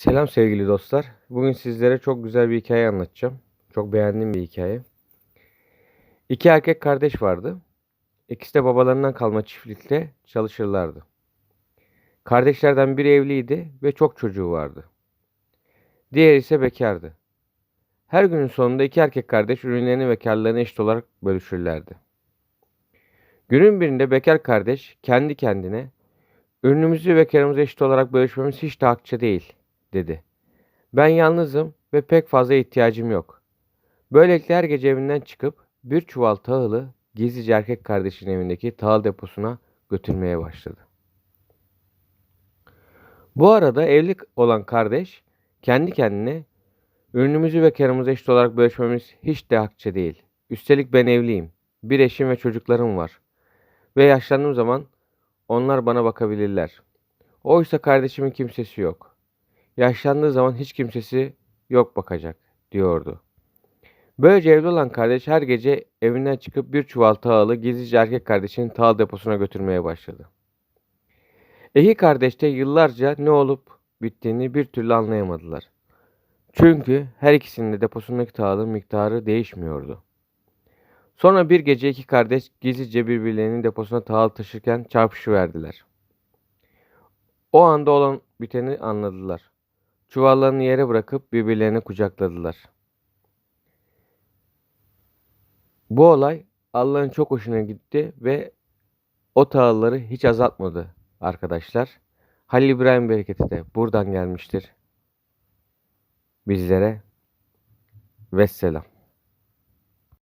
Selam sevgili dostlar. Bugün sizlere çok güzel bir hikaye anlatacağım. Çok beğendiğim bir hikaye. İki erkek kardeş vardı. İkisi de babalarından kalma çiftlikte çalışırlardı. Kardeşlerden biri evliydi ve çok çocuğu vardı. Diğeri ise bekardı. Her günün sonunda iki erkek kardeş ürünlerini ve karlarını eşit olarak bölüşürlerdi. Günün birinde bekar kardeş kendi kendine ürünümüzü ve karımızı eşit olarak bölüşmemiz hiç de hakça değil dedi. Ben yalnızım ve pek fazla ihtiyacım yok. Böylelikle her gece evinden çıkıp bir çuval tahılı gizlice erkek kardeşin evindeki tahıl deposuna götürmeye başladı. Bu arada evli olan kardeş kendi kendine ürünümüzü ve karımızı eşit olarak bölüşmemiz hiç de hakça değil. Üstelik ben evliyim. Bir eşim ve çocuklarım var. Ve yaşlandığım zaman onlar bana bakabilirler. Oysa kardeşimin kimsesi yok. Yaşlandığı zaman hiç kimsesi yok bakacak diyordu. Böylece evli olan kardeş her gece evinden çıkıp bir çuval tahılı gizlice erkek kardeşinin tahıl deposuna götürmeye başladı. İki kardeş de yıllarca ne olup bittiğini bir türlü anlayamadılar. Çünkü her ikisinin de deposundaki tahılın miktarı değişmiyordu. Sonra bir gece iki kardeş gizlice birbirlerinin deposuna tahıl taşırken çarpışıverdiler. O anda olan biteni anladılar. Çuvallarını yere bırakıp birbirlerini kucakladılar. Bu olay Allah'ın çok hoşuna gitti ve o tahılları hiç azaltmadı arkadaşlar. Halil İbrahim bereketi de buradan gelmiştir bizlere. Vesselam.